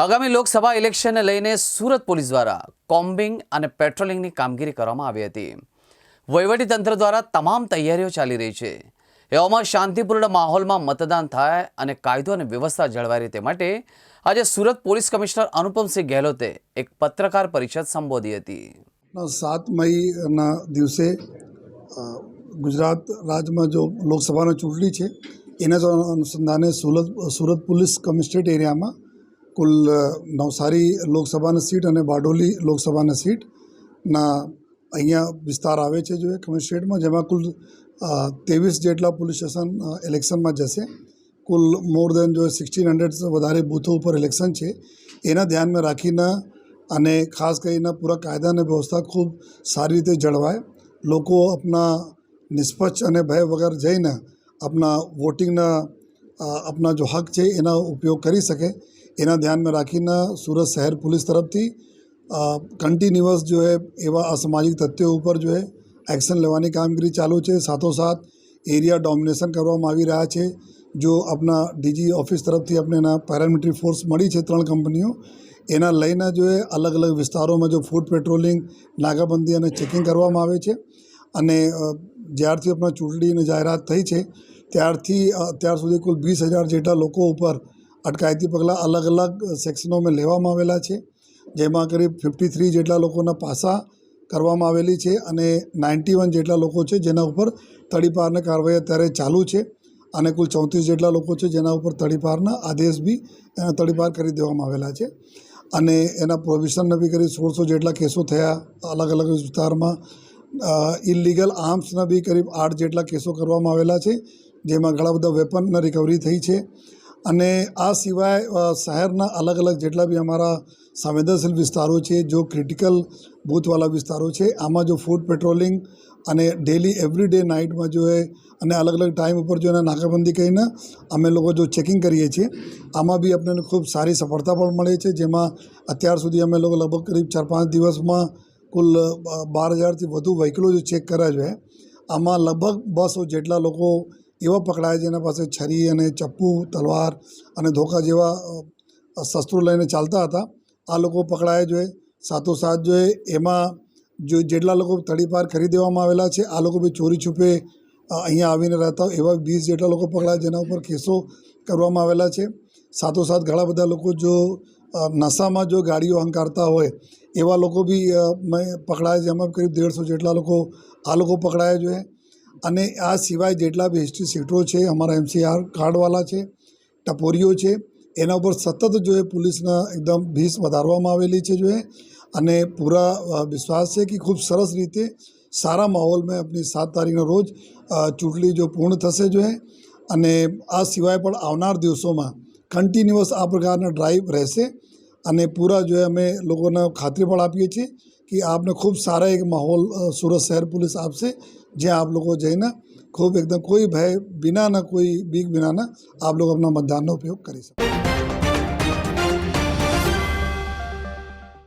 આગામી લોકસભા ઇલેક્શનને લઈને સુરત પોલીસ દ્વારા કોમ્બિંગ અને પેટ્રોલિંગની કામગીરી કરવામાં આવી હતી. વહીવટીતંત્ર દ્વારા તમામ તૈયારીઓ ચાલી રહી છે. એવામાં શાંતિપૂર્ણ માહોલમાં મતદાન થાય અને કાયદો અને વ્યવસ્થા જળવાઈ રહે તે માટે આજે સુરત પોલીસ કમિશનર અનુપમસિંહ ગેહલોતે એક પત્રકાર પરિષદ સંબોધી હતી. સાત મઈના દિવસે ગુજરાત રાજ્યમાં જો લોકસભાની ચૂંટણી છે, એના અનુસંધાને સુરત સુરત પોલીસ કમિશનરેટ એરિયામાં કુલ નવસારી લોકસભાની સીટ અને બારડોલી લોકસભાની સીટના અહીંયા વિસ્તાર આવે છે જો એ કમિશનરેટમાં જેમાં કુલ ત્રેવીસ જેટલા પોલીસ સ્ટેશન ઇલેક્શનમાં જશે. કુલ મોર દેન જો સિક્સટીન હંડ્રેડ વધારે બૂથો ઉપર ઇલેક્શન છે. એના ધ્યાનમાં રાખીને અને ખાસ કરીને પૂરા કાયદા અને વ્યવસ્થા ખૂબ સારી રીતે જળવાય. લોકો આપણા નિષ્પક્ષ અને ભય વગર જઈને આપણા વોટિંગના આપના જો હક છે એના ઉપયોગ કરી શકે. એના ધ્યાનમાં રાખીને સુરત શહેર પોલીસ તરફથી કન્ટિન્યુઅસ જો એ એવા અસામાજિક તથ્યો ઉપર જો એક્શન લેવાની કામગીરી ચાલુ છે. સાથોસાથ એરિયા ડોમિનેશન કરવામાં આવી રહ્યા છે. જો આપણા ડીજી ઓફિસ તરફથી આપણે એના પેરામિલિટરી ફોર્સ મળી છે ત્રણ કંપનીઓ એના લઈને જો અલગ અલગ વિસ્તારોમાં જો ફૂડ પેટ્રોલિંગ નાકાબંધી અને ચેકિંગ કરવામાં આવે છે. અને જ્યારથી આપણા ચૂંટણીની જાહેરાત થઈ છે, ત્યારથી અત્યાર સુધી કુલ વીસ હજાર જેટલા લોકો ઉપર અટકાયતી પગલાં અલગ અલગ સેક્શનોમાં લેવામાં આવેલા છે. જેમાં કરીબ ફિફ્ટી થ્રી જેટલા લોકોના પાસા કરવામાં આવેલી છે અને નાઇન્ટી વન જેટલા લોકો છે જેના ઉપર તડીપારની કાર્યવાહી અત્યારે ચાલુ છે અને કુલ ચોત્રીસ જેટલા લોકો છે જેના ઉપર તડીપારના આદેશ બી એના તડીપાર કરી દેવામાં આવેલા છે. અને એના પ્રોવિઝનને બી કરી સોળસો જેટલા કેસો થયા અલગ અલગ વિસ્તારમાં. ઇલીગલ આર્મ્સના બી કરીબ આઠ જેટલા કેસો કરવામાં આવેલા છે. જેમાં ઘણા બધા વેપનના રિકવરી થઈ છે. અને આ સિવાય શહેરના અલગ અલગ જેટલા બી અમારા સંવેદનશીલ વિસ્તારો છે, જો ક્રિટિકલ બૂથવાળા વિસ્તારો છે, આમાં જો ફૂડ પેટ્રોલિંગ અને ડેલી એવરી ડે નાઇટમાં જો એ, અને અલગ અલગ ટાઈમ ઉપર જો એને નાકાબંધી કરીને અમે લોકો જો ચેકિંગ કરીએ છીએ, આમાં બી આપણને ખૂબ સારી સફળતા પણ મળે છે. જેમાં અત્યાર સુધી અમે લોકો લગભગ કરીબ ચાર પાંચ દિવસમાં કુલ બાર હજારથી વધુ વ્હીકલો જો ચેક કર્યા છે. આમાં લગભગ બસો જેટલા લોકો એવા પકડાયા જેના પાસે છરી અને ચપ્પુ, તલવાર અને ધોકા જેવા શસ્ત્રો લઈને ચાલતા હતા. આ લોકો પકડાયા જોઈએ સાથોસાથ જો એ એમાં જો જેટલા લોકો તડીપાર કરી દેવામાં આવેલા છે, આ લોકો બી ચોરી છુપે અહીંયા આવીને રહેતા એવા વીસ જેટલા લોકો પકડાયા જેના ઉપર કેસો કરવામાં આવેલા છે. સાથોસાથ ઘણા બધા લોકો જો નશામાં જો ગાડીઓ હંકારતા હોય, એવા લોકો બી મેં પકડાયા છે. એમાં કરીબ દેડસો જેટલા લોકો, આ લોકો પકડાયા જોઈએ અને આ સિવાય જેટલા બી હિસ્ટ્રી સીટો છે, અમારા એમસીઆર કાર્ડવાલા છે, ટપોરીઓ છે, એના ઉપર સતત જો એ પોલીસના એકદમ ભીસ વધારવામાં આવેલી છે જો અને પૂરા વિશ્વાસ છે કે ખૂબ સરસ રીતે સારા માહોલમાં આપણી સાત તારીખના રોજ ચૂંટણી જો પૂર્ણ થશે જો અને આ સિવાય પણ આવનાર દિવસોમાં કન્ટિન્યુઅસ આ પ્રકારના ડ્રાઈવ રહેશે, અને પૂરા જો અમે લોકોને ખાતરી પણ આપીએ છીએ કે આપને ખૂબ સારા એક માહોલ સુરત શહેર પોલીસ આપશે જ્યાં આપ લોકો જઈને ખૂબ એકદમ કોઈ ભય વિનાના કોઈ બીક વિનાના આપ લોકો આપના મતદાનનો ઉપયોગ કરી શકો